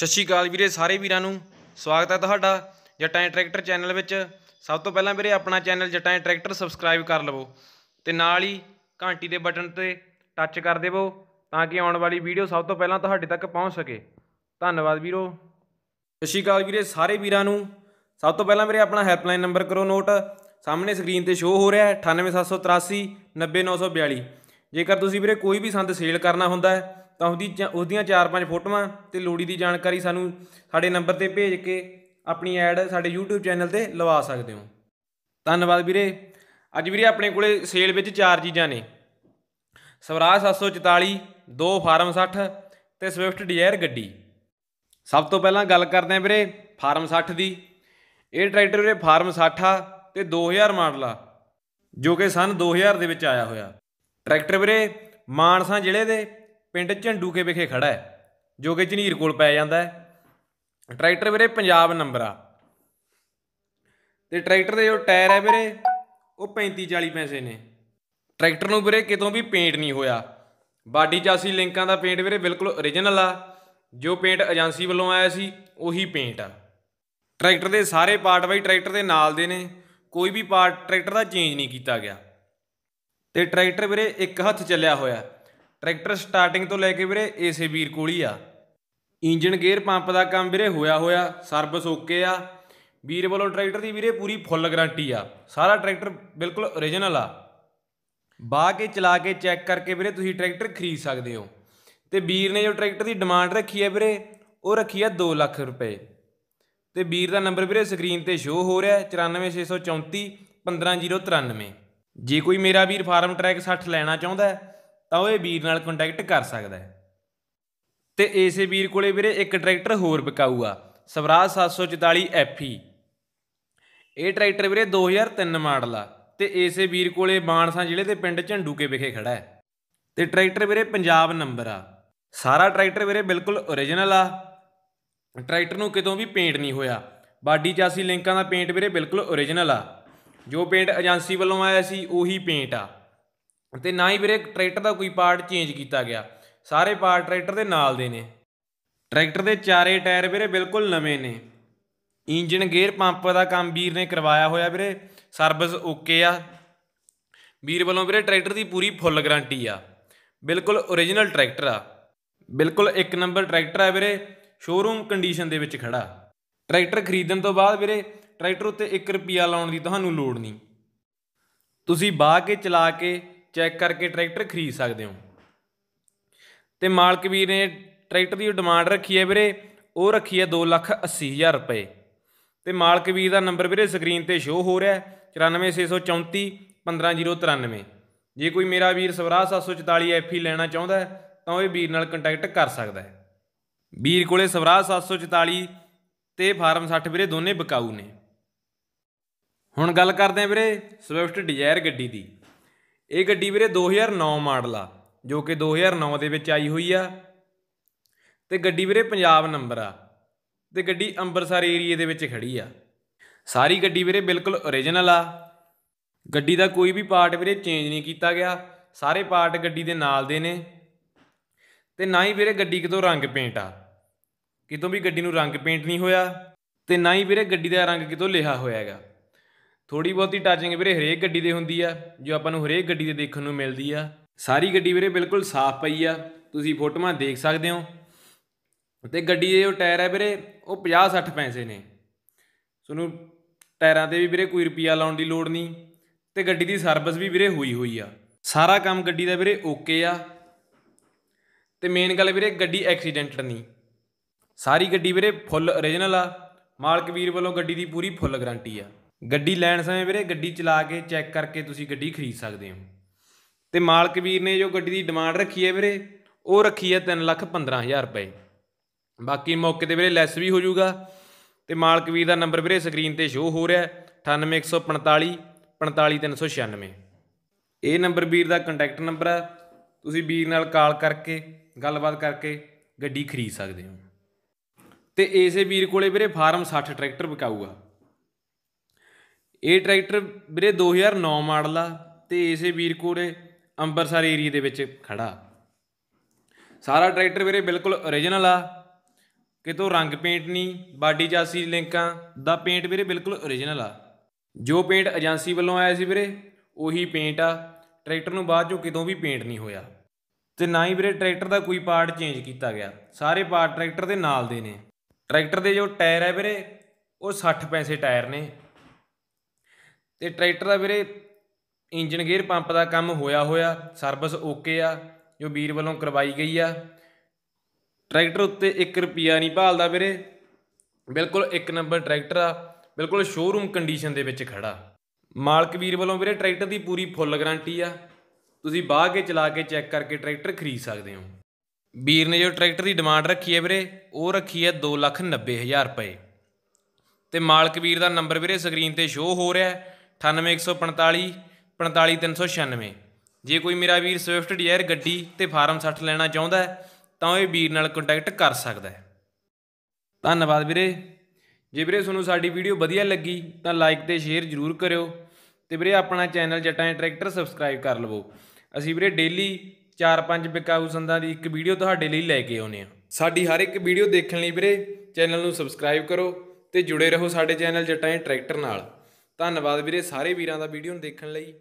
ਸਤਿ ਸ਼੍ਰੀ ਅਕਾਲ ਵੀਰੇ, ਸਾਰੇ ਵੀਰਾਂ ਨੂੰ ਸਵਾਗਤ ਹੈ ਤੁਹਾਡਾ ਜੱਟਾਂ ਦੇ ਟਰੈਕਟਰ ਚੈਨਲ ਵਿੱਚ। ਸਭ ਤੋਂ ਪਹਿਲਾਂ ਵੀਰੇ, ਆਪਣਾ ਚੈਨਲ ਜੱਟਾਂ ਦੇ ਟਰੈਕਟਰ ਸਬਸਕ੍ਰਾਈਬ ਕਰ ਲਵੋ ਤੇ ਨਾਲ ਹੀ ਘੰਟੀ ਦੇ ਬਟਨ ਤੇ ਟੱਚ ਕਰ ਦੇਵੋ ਤਾਂ ਕਿ ਆਉਣ ਵਾਲੀ ਵੀਡੀਓ ਸਭ ਤੋਂ ਪਹਿਲਾਂ ਤੁਹਾਡੇ ਤੱਕ ਪਹੁੰਚ ਸਕੇ। ਧੰਨਵਾਦ ਵੀਰੋ। ਸਤਿ ਸ਼੍ਰੀ ਅਕਾਲ ਵੀਰੇ, ਸਾਰੇ ਵੀਰਾਂ ਨੂੰ। ਸਭ ਤੋਂ ਪਹਿਲਾਂ ਵੀਰੇ, ਆਪਣਾ ਹੈਲਪਲਾਈਨ ਨੰਬਰ ਕਰੋ ਨੋਟ। ਸਾਹਮਣੇ ਸਕਰੀਨ ਤੇ ਸ਼ੋਅ ਹੋ ਰਿਹਾ ਹੈ 98783 90942 ਜੇਕਰ ਤੁਸੀਂ ਵੀਰੇ ਕੋਈ ਵੀ ਸੰਦ ਸੇਲ ਕਰਨਾ ਹੁੰਦਾ ਹੈ ਤਾਂ ਉਹਦੀ ਚ- ਉਹਦੀਆਂ 4-5 ਫੋਟੋਆਂ ਤੇ ਲੋੜੀ ਦੀ ਜਾਣਕਾਰੀ ਸਾਨੂੰ ਸਾਡੇ ਨੰਬਰ ਤੇ ਭੇਜ ਕੇ ਆਪਣੀ ਐਡ ਸਾਡੇ YouTube ਚੈਨਲ ਤੇ ਲਵਾ ਸਕਦੇ ਹੋ। ਧੰਨਵਾਦ ਵੀਰੇ। ਅੱਜ ਵੀਰੇ ਆਪਣੇ ਕੋਲੇ ਸੇਲ ਵਿੱਚ ਚਾਰ ਚੀਜ਼ਾਂ ਨੇ। ਸਵਰਾਜ 744 ਦੋ ਫਾਰਮ 60 ਤੇ ਸਵਿਫਟ ਡਿਜ਼ਾਇਰ ਗੱਡੀ। ਸਭ ਤੋਂ ਪਹਿਲਾਂ ਗੱਲ ਕਰਦੇ ਆਂ ਵੀਰੇ ਫਾਰਮ 60 ਦੀ। ਇਹ ਟਰੈਕਟਰ ਵੀਰੇ ਫਾਰਮ 60 ਆ ਤੇ 2000 ਮਾਡਲ ਆ, ਜੋ ਕਿ ਸਨ 2000 ਦੇ ਵਿੱਚ ਆਇਆ ਹੋਇਆ। ਟਰੈਕਟਰ ਵੀਰੇ ਮਾਨਸਾ ਜ਼ਿਲ੍ਹੇ ਦੇ ਪਿੰਡ ਝੰਡੂਕੇ ਵਿਖੇ ਖੜਾ ਹੈ, ਜੋ ਕਿ ਝਨੀਰ ਕੋਲ ਪੈ ਜਾਂਦਾ ਹੈ। ਟਰੈਕਟਰ ਵੀਰੇ, ਪੰਜਾਬ ਨੰਬਰ ਆ। ਤੇ ਟਰੈਕਟਰ ਦੇ ਜੋ ਟਾਇਰ ਹੈ ਵੀਰੇ, ਉਹ 35 40 ਪੈਸੇ ਨੇ। ਟਰੈਕਟਰ ਨੂੰ ਵੀਰੇ, ਕਿਤੋਂ ਵੀ ਪੇਂਟ ਨਹੀਂ ਹੋਇਆ। ਬਾਡੀ ਚਾਸੀ ਲਿੰਕਾਂ ਦਾ ਪੇਂਟ ਵੀਰੇ, ਬਿਲਕੁਲ ਓਰੀਜਨਲ ਆ। ਜੋ ਪੇਂਟ ਏਜੰਸੀ ਵੱਲੋਂ ਆਇਆ ਸੀ, ਉਹੀ ਪੇਂਟ ਆ। ਟਰੈਕਟਰ ਦੇ ਸਾਰੇ ਪਾਰਟ ਬਾਈ ਟਰੈਕਟਰ ਦੇ ਨਾਲ ਦੇ ਨੇ। ਕੋਈ ਵੀ ਪਾਰਟ ਟਰੈਕਟਰ ਦਾ ਚੇਂਜ ਨਹੀਂ ਕੀਤਾ ਗਿਆ। ਤੇ ਟਰੈਕਟਰ ਵੀਰੇ, ਇੱਕ ਹੱਥ ਚੱਲਿਆ ਹੋਇਆ। ਟਰੈਕਟਰ ਸਟਾਰਟਿੰਗ ਤੋਂ ਲੈ ਕੇ ਵੀਰੇ ਏਸੇ ਵੀਰ ਕੋਲ ਹੀ ਆ। ਇੰਜਨ ਗੇਅਰ ਪੰਪ ਦਾ ਕੰਮ ਵੀਰੇ ਹੋਇਆ ਹੋਇਆ, ਸਰਵਿਸ ਓਕੇ ਆ। ਵੀਰ ਵੱਲੋਂ ਟਰੈਕਟਰ ਦੀ ਵੀਰੇ ਪੂਰੀ ਫੁੱਲ ਗਾਰੰਟੀ ਆ। ਸਾਰਾ ਟਰੈਕਟਰ ਬਿਲਕੁਲ ਓਰੀਜਨਲ ਆ। ਬਾਹ ਕੇ ਚਲਾ ਕੇ ਚੈੱਕ ਕਰਕੇ ਵੀਰੇ ਤੁਸੀਂ ਟਰੈਕਟਰ ਖਰੀਦ ਸਕਦੇ ਹੋ। ਤੇ ਵੀਰ ਨੇ ਜੋ ਟਰੈਕਟਰ ਦੀ ਡਿਮਾਂਡ ਰੱਖੀ ਹੈ ਵੀਰੇ, ਉਹ ਰੱਖੀ ਹੈ 2 ਲੱਖ ਰੁਪਏ। ਤੇ ਵੀਰ ਦਾ ਨੰਬਰ ਵੀਰੇ ਸਕਰੀਨ ਤੇ ਸ਼ੋ ਹੋ ਰਿਹਾ ਹੈ 94634 15093 ਜੇ ਕੋਈ ਮੇਰਾ ਵੀਰ ਫਾਰਮ ਟਰੈਕ 60 ਲੈਣਾ ਚਾਹੁੰਦਾ ਹੈ ਤਾਂ ਉਹ ਇਹ ਵੀਰ ਨਾਲ ਕੰਟੈਕਟ ਕਰ ਸਕਦਾ ਹੈ। ਤੇ ਇਸੇ ਵੀਰ ਕੋਲੇ ਵੀਰੇ ਇੱਕ ਟਰੈਕਟਰ ਹੋਰ ਵਿਕਾਊ ਆ ਸਵਰਾਜ 744 FE ਇਹ ਟਰੈਕਟਰ ਵੀਰੇ 2003 ਮਾਡਲ ਆ ਤੇ ਇਸੇ ਵੀਰ ਕੋਲੇ ਬਾਣਸਾ ਜ਼ਿਲ੍ਹੇ ਦੇ ਪਿੰਡ ਝੰਡੂਕੇ ਵਿਖੇ ਖੜਾ ਹੈ। ਤੇ ਟਰੈਕਟਰ ਵੀਰੇ ਪੰਜਾਬ ਨੰਬਰ ਆ। ਸਾਰਾ ਟਰੈਕਟਰ ਵੀਰੇ ਬਿਲਕੁਲ ਓਰੀਜਨਲ ਆ। ਟਰੈਕਟਰ ਨੂੰ ਕਿਤੋਂ ਵੀ ਪੇਂਟ ਨਹੀਂ ਹੋਇਆ। ਬਾਡੀ ਚਾਸੀ ਲਿੰਕਾਂ ਦਾ ਪੇਂਟ ਵੀਰੇ ਬਿਲਕੁਲ ਓਰੀਜਨਲ ਆ। ਜੋ ਪੇਂਟ ਏਜੰਸੀ ਵੱਲੋਂ ਆਇਆ ਸੀ, ਉਹੀ ਪੇਂਟ ਆ। ਤੇ ਨਾ ਹੀ ਵੀਰੇ ਟਰੈਕਟਰ ਦਾ ਕੋਈ ਪਾਰਟ ਚੇਂਜ ਕੀਤਾ ਗਿਆ। ਸਾਰੇ ਪਾਰਟ ਟਰੈਕਟਰ ਦੇ ਨਾਲ ਦੇ ਨੇ। ਟਰੈਕਟਰ ਦੇ ਚਾਰੇ ਟਾਇਰ ਵੀਰੇ ਬਿਲਕੁਲ ਨਵੇਂ ਨੇ। ਇੰਜਨ ਗੇਅਰ ਪੰਪ ਦਾ ਕੰਮ ਵੀਰ ਨੇ ਕਰਵਾਇਆ ਹੋਇਆ ਵੀਰੇ। ਸਰਵਿਸ ਓਕੇ ਆ। ਵੀਰ ਵੱਲੋਂ ਵੀਰੇ ਟਰੈਕਟਰ ਦੀ ਪੂਰੀ ਫੁੱਲ ਗਾਰੰਟੀ ਆ। ਬਿਲਕੁਲ ਓਰੀਜਨਲ ਟਰੈਕਟਰ ਆ। ਬਿਲਕੁਲ ਇੱਕ ਨੰਬਰ ਟਰੈਕਟਰ ਆ ਵੀਰੇ। ਸ਼ੋਰੂਮ ਕੰਡੀਸ਼ਨ ਦੇ ਵਿੱਚ ਖੜਾ। ਟਰੈਕਟਰ ਖਰੀਦਣ ਤੋਂ ਬਾਅਦ ਵੀਰੇ ਟਰੈਕਟਰ ਉੱਤੇ 1 ਰੁਪਿਆ ਲਾਉਣ ਦੀ ਤੁਹਾਨੂੰ ਲੋੜ ਨਹੀਂ। ਤੁਸੀਂ ਬਾਹ ਕੇ ਚਲਾ ਕੇ ਚੈੱਕ ਕਰਕੇ ਟਰੈਕਟਰ ਖਰੀਦ ਸਕਦੇ ਹੋ। ਤੇ ਮਾਲਕ ਵੀਰ ਨੇ ਟਰੈਕਟਰ ਦੀ ਡਿਮਾਂਡ ਰੱਖੀ ਹੈ ਵੀਰੇ, ਉਹ ਰੱਖੀ ਹੈ 280000 ਰੁਪਏ। ਤੇ ਮਾਲਕ ਵੀਰ ਦਾ ਨੰਬਰ ਵੀਰੇ ਸਕਰੀਨ ਤੇ ਸ਼ੋ ਹੋ ਰਿਹਾ ਹੈ 94634 15093 ਜੇ ਕੋਈ ਮੇਰਾ ਵੀਰ ਸਵਰਾਜ 744 ਐਫੀ ਲੈਣਾ ਚਾਹੁੰਦਾ ਹੈ, ਤਾਂ ਉਹ ਇਹ ਵੀਰ ਨਾਲ ਕੰਟੈਕਟ ਕਰ ਸਕਦਾ ਹੈ। ਵੀਰ ਕੋਲੇ ਸਵਰਾਜ 744 ਤੇ ਫਾਰਮ 60 ਵੀਰੇ ਦੋਨੇ ਬਕਾਊ ਨੇ। ਹੁਣ ਗੱਲ ਕਰਦੇ ਆਂ ਵੀਰੇ ਸਵਿਫਟ ਡਿਜ਼ਾਇਰ ਗੱਡੀ ਦੀ। ਇਹ ਗੱਡੀ ਵੀਰੇ 2009 ਮਾਡਲ ਆ, ਜੋ ਕਿ 2009 ਦੇ ਵਿੱਚ ਆਈ ਹੋਈ ਆ। ਤੇ ਗੱਡੀ ਵੀਰੇ ਪੰਜਾਬ ਨੰਬਰ ਆ, ਤੇ ਗੱਡੀ ਅੰਮ੍ਰਿਤਸਰ ਏਰੀਏ ਦੇ ਵਿੱਚ ਖੜੀ ਆ। ਸਾਰੀ ਗੱਡੀ ਵੀਰੇ ਬਿਲਕੁਲ ਓਰੀਜਨਲ ਆ। ਗੱਡੀ ਦਾ ਕੋਈ ਵੀ ਪਾਰਟ ਵੀਰੇ ਚੇਂਜ ਨਹੀਂ ਕੀਤਾ ਗਿਆ, ਸਾਰੇ ਪਾਰਟ ਗੱਡੀ ਦੇ ਨਾਲ ਦੇ ਨੇ। ਤੇ ਨਾ ਹੀ ਵੀਰੇ ਗੱਡੀ ਕਿਤੋਂ ਰੰਗ ਪੇਂਟ ਆ, ਕਿਤੋਂ ਵੀ ਗੱਡੀ ਨੂੰ ਰੰਗ ਪੇਂਟ ਨਹੀਂ ਹੋਇਆ, ਤੇ ਨਾ ਹੀ ਵੀਰੇ ਗੱਡੀ ਦਾ ਰੰਗ ਕਿਤੋਂ ਲਿਹਾ ਹੋਇਆ ਹੈਗਾ। ਥੋੜੀ ਬਹੁਤੀ ਟੱਚਿੰਗ ਵੀਰੇ ਹਰੇਕ ਗੱਡੀ ਦੇ ਹੁੰਦੀ ਆ, ਜੋ ਆਪਾਂ ਨੂੰ ਹਰੇਕ ਗੱਡੀ ਦੇ ਦੇਖਣ ਨੂੰ ਮਿਲਦੀ ਆ। ਸਾਰੀ ਗੱਡੀ ਵੀਰੇ ਬਿਲਕੁਲ ਸਾਫ਼ ਪਈ ਆ, ਤੁਸੀਂ ਫੋਟੋਆਂ ਦੇਖ ਸਕਦੇ ਹੋ। ਤੇ ਗੱਡੀ ਦੇ ਜੋ ਟਾਇਰ ਆ ਵੀਰੇ, ਉਹ 50 60 ਪੈਸੇ ਨੇ। ਤੁਹਾਨੂੰ ਟਾਇਰਾਂ ਤੇ ਵੀ ਵੀਰੇ ਕੋਈ ਰੁਪਿਆ ਲਾਉਣ ਦੀ ਲੋੜ ਨਹੀਂ, ਤੇ ਗੱਡੀ ਦੀ ਸਰਵਿਸ ਵੀ ਵੀਰੇ ਹੋਈ ਹੋਈ ਆ। ਸਾਰਾ ਕੰਮ ਗੱਡੀ ਦਾ ਵੀਰੇ ਓਕੇ ਆ। ਤੇ ਮੇਨ ਗੱਲ ਵੀਰੇ ਗੱਡੀ ਐਕਸੀਡੈਂਟਡ ਨਹੀਂ ਸਾਰੀ ਗੱਡੀ ਵੀਰੇ ਫੁੱਲ ਓਰੀਜਨਲ ਆ। ਮਾਲਕ ਵੀਰ ਵੱਲੋਂ ਗੱਡੀ ਦੀ ਪੂਰੀ ਫੁੱਲ ਗਾਰੰਟੀ ਆ। ਗੱਡੀ ਲੈਣ ਸਮੇਂ ਵੀਰੇ ਗੱਡੀ ਚਲਾ ਕੇ ਚੈੱਕ ਕਰਕੇ ਤੁਸੀਂ ਗੱਡੀ ਖਰੀਦ ਸਕਦੇ ਹੋ। ਤੇ ਮਾਲਕ ਵੀਰ ਨੇ ਜੋ ਗੱਡੀ ਦੀ ਡਿਮਾਂਡ ਰੱਖੀ ਹੈ ਵੀਰੇ, ਉਹ ਰੱਖੀ ਹੈ 315000 ਰੁਪਏ। ਬਾਕੀ ਮੌਕੇ ਤੇ ਵੀਰੇ ਲੈਸ ਵੀ ਹੋ ਜਾਊਗਾ ਤੇ ਮਾਲਕ ਵੀਰ ਦਾ ਨੰਬਰ ਵੀਰੇ ਸਕਰੀਨ ਤੇ ਸ਼ੋ ਹੋ ਰਿਹਾ ਹੈ 98145 45396 ਇਹ ਨੰਬਰ ਵੀਰ ਦਾ ਕੰਟੈਕਟ ਨੰਬਰ ਹੈ ਤੁਸੀਂ ਵੀਰ ਨਾਲ ਕਾਲ ਕਰਕੇ, ਗੱਲਬਾਤ ਕਰਕੇ ਗੱਡੀ ਖਰੀਦ ਸਕਦੇ ਹੋ। ਤੇ ਇਸੇ ਵੀਰ ਕੋਲੇ ਵੀਰੇ ਫਾਰਮ 60 ਟਰੈਕਟਰ ਵਿਕਾਊਗਾ। ਇਹ ਟਰੈਕਟਰ ਵੀਰੇ 2009 ਮਾਡਲ ਆ ਤੇ ਇਸੇ ਵੀਰ ਕੋਲੇ ਅੰਮ੍ਰਿਤਸਰ ਏਰੀਆ ਦੇ ਵਿੱਚ ਖੜਾ। ਸਾਰਾ ਟਰੈਕਟਰ ਵੀਰੇ ਬਿਲਕੁਲ ਓਰੀਜਨਲ ਆ। ਕਿਤੋਂ ਰੰਗ ਪੇਂਟ ਨਹੀਂ, ਬਾਡੀ ਚਾਸੀ ਲਿੰਕਾਂ ਦਾ ਪੇਂਟ ਵੀਰੇ ਬਿਲਕੁਲ ਓਰੀਜਨਲ ਆ। ਜੋ ਪੇਂਟ ਏਜੰਸੀ ਵੱਲੋਂ ਆਇਆ ਸੀ ਵੀਰੇ, ਉਹੀ ਪੇਂਟ ਆ। ਟਰੈਕਟਰ ਨੂੰ ਬਾਅਦ ਚੋਂ ਕਿਤੋਂ ਵੀ ਪੇਂਟ ਨਹੀਂ ਹੋਇਆ। ਤੇ ਨਾ ਹੀ ਵੀਰੇ ਟਰੈਕਟਰ ਦਾ ਕੋਈ ਪਾਰਟ ਚੇਂਜ ਕੀਤਾ ਗਿਆ। ਸਾਰੇ ਪਾਰਟ ਟਰੈਕਟਰ ਦੇ ਨਾਲ ਦੇ ਨੇ। ਟਰੈਕਟਰ ਦੇ ਜੋ ਟਾਇਰ ਹੈ ਵੀਰੇ, ਉਹ 60 ਪੈਸੇ ਟਾਇਰ ਨੇ। ਤੇ ਟਰੈਕਟਰ ਦਾ ਵੀਰੇ ਇੰਜਨ ਗੇਅਰ ਪੰਪ ਦਾ ਕੰਮ ਹੋਇਆ ਹੋਇਆ ਸਰਵਿਸ ਓਕੇ ਆ, ਜੋ ਵੀਰ ਵੱਲੋਂ ਕਰਵਾਈ ਗਈ ਆ। ਟਰੈਕਟਰ ਉੱਤੇ 1 ਰੁਪਿਆ ਨਹੀਂ ਭਾਲਦਾ ਵੀਰੇ। ਬਿਲਕੁਲ ਇੱਕ ਨੰਬਰ ਟਰੈਕਟਰ ਆ, ਬਿਲਕੁਲ ਸ਼ੋਰੂਮ ਕੰਡੀਸ਼ਨ ਦੇ ਵਿੱਚ ਖੜਾ। ਮਾਲਕ ਵੀਰ ਵੱਲੋਂ ਵੀਰੇ ਟਰੈਕਟਰ ਦੀ ਪੂਰੀ ਫੁੱਲ ਗਾਰੰਟੀ ਆ। ਤੁਸੀਂ ਬਾਹ ਕੇ ਚਲਾ ਕੇ ਚੈੱਕ ਕਰਕੇ ਟਰੈਕਟਰ ਖਰੀਦ ਸਕਦੇ ਹੋ। ਵੀਰ ਨੇ ਜੋ ਟਰੈਕਟਰ ਦੀ ਡਿਮਾਂਡ ਰੱਖੀ ਹੈ ਵੀਰੇ, ਉਹ ਰੱਖੀ ਹੈ 290000 ਰੁਪਏ। ਤੇ ਮਾਲਕ ਵੀਰ ਦਾ ਨੰਬਰ ਵੀਰੇ ਸਕਰੀਨ ਤੇ ਸ਼ੋ ਹੋ ਰਿਹਾ ਹੈ। 98145 45396 ਜੇ ਕੋਈ ਮੇਰਾ ਵੀਰ ਸਵਿਫਟ ਡਿਜ਼ਾਇਰ ਗੱਡੀ ਤੇ ਫਾਰਮ 60 ਲੈਣਾ ਚਾਹੁੰਦਾ ਹੈ, ਤਾਂ ਉਹ ਇਹ ਵੀਰ ਨਾਲ ਕੰਟੈਕਟ ਕਰ ਸਕਦਾ ਹੈ। ਧੰਨਵਾਦ ਵੀਰੇ। ਜੇ ਵੀਰੇ ਤੁਹਾਨੂੰ ਸਾਡੀ ਵੀਡੀਓ ਵਧੀਆ ਲੱਗੀ, ਤਾਂ ਲਾਈਕ ਤੇ ਸ਼ੇਅਰ ਜ਼ਰੂਰ ਕਰਿਓ ਤੇ ਵੀਰੇ ਆਪਣਾ ਚੈਨਲ ਜਟਾਂ ਟਰੈਕਟਰ ਸਬਸਕ੍ਰਾਈਬ ਕਰ ਲਵੋ। ਅਸੀਂ ਵੀਰੇ ਡੇਲੀ 4-5 ਬਿਕਾਊ ਸੰਦਾਂ ਦੀ ਇੱਕ ਵੀਡੀਓ ਤੁਹਾਡੇ ਲਈ ਲੈ ਕੇ ਆਉਨੇ ਆ ਸਾਡੀ ਹਰ ਇੱਕ ਵੀਡੀਓ ਦੇਖਣ ਲਈ ਵੀਰੇ ਚੈਨਲ ਨੂੰ ਸਬਸਕ੍ਰਾਈਬ ਕਰੋ ਤੇ ਜੁੜੇ ਰਹੋ ਸਾਡੇ ਚੈਨਲ ਜਟਾਂ ਟਰੈਕਟਰ ਨਾਲ। ਧੰਨਵਾਦ ਵੀਰੇ ਸਾਰੇ ਵੀਰਾਂ ਦਾ ਵੀਡੀਓ ਨੂੰ ਦੇਖਣ ਲਈ।